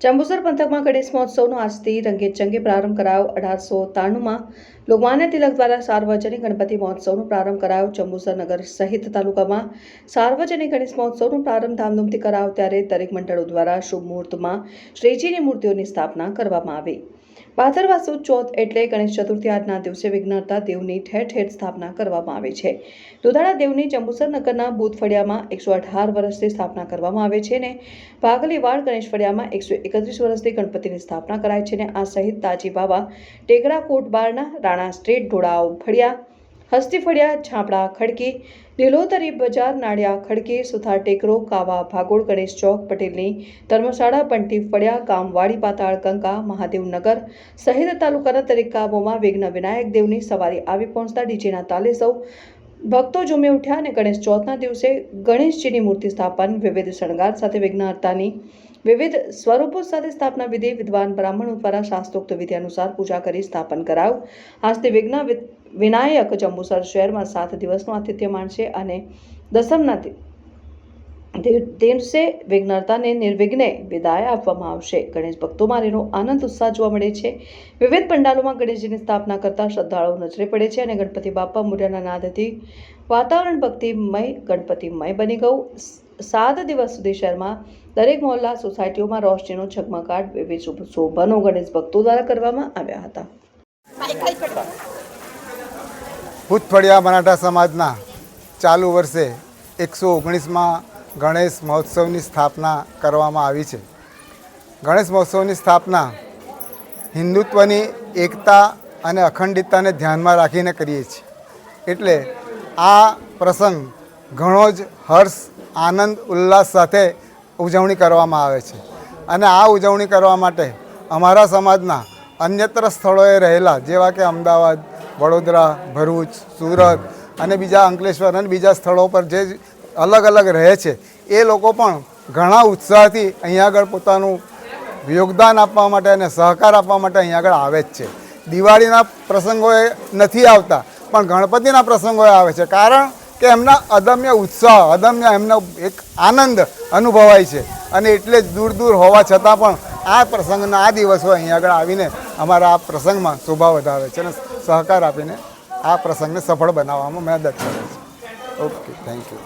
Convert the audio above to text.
જંબુસર પંથકમાં ગણેશ મહોત્સવનો આજથી રંગેચંગે પ્રારંભ કરાયો. અઢારસો ત્રાણુંમાં લોકમાન્ય તિલક દ્વારા સાર્વજનિક ગણપતિ મહોત્સવનો પ્રારંભ કરાયો. જંબુસર નગર સહિત તાલુકામાં સાર્વજનિક ગણેશ મહોત્સવનો પ્રારંભ ધામધૂમથી કરાયો. ત્યારે દરેક મંડળો દ્વારા શુભ મુહૂર્તમાં શ્રીજીની મૂર્તિઓની સ્થાપના કરવામાં આવી. ભાદરવા ચોથ એટલે ગણેશ ચતુર્થી આજના દિવસે વિઘ્નતા દેવની ઠેર ઠેર સ્થાપના કરવામાં આવે છે. દુધાળા દેવની જંબુસર નગરના બુધ ફળિયામાં એકસો અઢાર વર્ષથી સ્થાપના કરવામાં આવે છે ને ભાગલીવાડ ગણેશ ફળિયામાં એકસો એકત્રીસ વર્ષથી ગણપતિની સ્થાપના કરાય છે ને આ સહિત તાજી બાવા ટેકરા કોટબારના રાણા સ્ટ્રીટ, ઢોળાવ ફળિયા હસ્તી ફળિયા, છાપડા, ખડકી, લીલોતરી બજાર, નાળિયા, ખડકી, સુથાર ટેકરો, કાવા, ભાગોળ, ગણેશ ચોક, પટેલની ધર્મશાળા, પંટી ફળિયા, ગામવાડી પાતાળ, ગંગા મહાદેવનગર સહિત તાલુકાના દરેક વિઘ્ન વિનાયક દેવની સવારી આવી પહોંચતા ડીજેના તાલે સૌ ભક્તો ઝૂમી ઉઠ્યા અને ગણેશ ચોથના દિવસે ગણેશજીની મૂર્તિ સ્થાપન, વિવિધ શણગાર સાથે વિઘ્નહર્તાની વિવિધ સ્વરૂપો સાથે સ્થાપના વિધિ, વિદ્વાન બ્રાહ્મણો દ્વારા શાસ્ત્રોક્ત વિધિ અનુસાર પૂજા કરી સ્થાપન કરાયું આજથી વિઘ્ન વિનાયક જંબુસર શહેરમાં સાત દિવસનું આતિથ્ય માણશે અને દસમના દિવસે વિઘ્નતાને નિર્વિઘ્ને વિદાય આપવામાં આવશે. ગણેશ ભક્તોમાં એનો આનંદ ઉત્સાહ જોવા મળે છે. વિવિધ પંડાલોમાં ગણેશજીની સ્થાપના કરતા શ્રદ્ધાળુઓ નજરે પડે છે અને ગણપતિ બાપા મોર્યાના નાદથી વાતાવરણ ભક્તિમય ગણપતિમય બની ગયું. સાત દિવસ સુધી શહેરમાં દરેક મોહલ્લા સોસાયટીઓમાં રોશનીનો ઝગમગાટ વિવિધ શોભનો ગણેશ ભક્તો દ્વારા કરવામાં આવ્યા હતા. ભૂતફળિયા મરાઠા સમાજના ચાલુ વર્ષે એકસો ઓગણીસમાં ગણેશ મહોત્સવની સ્થાપના કરવામાં આવી છે. ગણેશ મહોત્સવની સ્થાપના હિન્દુત્વની એકતા અને અખંડિતતાને ધ્યાનમાં રાખીને કરીએ છીએ. એટલે આ પ્રસંગ ઘણો જ હર્ષ, આનંદ, ઉલ્લાસ સાથે ઉજવણી કરવામાં આવે છે. અને આ ઉજવણી કરવા માટે અમારા સમાજના અન્યત્ર સ્થળોએ રહેલા, જેવા કે અમદાવાદ વડોદરા, ભરૂચ, સુરત અને બીજા અંકલેશ્વર અને બીજા સ્થળો પર જે અલગ અલગ રહે છે, એ લોકો પણ ઘણા ઉત્સાહથી અહીંયા આગળ પોતાનું યોગદાન આપવા માટે અને સહકાર આપવા માટે અહીંયા આગળ આવે જ છે. દિવાળીના પ્રસંગોએ નથી આવતા, પણ ગણપતિના પ્રસંગોએ આવે છે, કારણ કે એમના અદમ્ય ઉત્સાહ, અદમ્ય એમનો એક આનંદ અનુભવાય છે અને એટલે જ દૂર દૂર હોવા છતાં પણ આ પ્રસંગના આ દિવસો અહીંયા આગળ આવીને અમારા આ પ્રસંગમાં શોભા વધારે છે અને સહકાર આપીને આ પ્રસંગને સફળ બનાવવામાં મદદ કરે છે. Okay thank you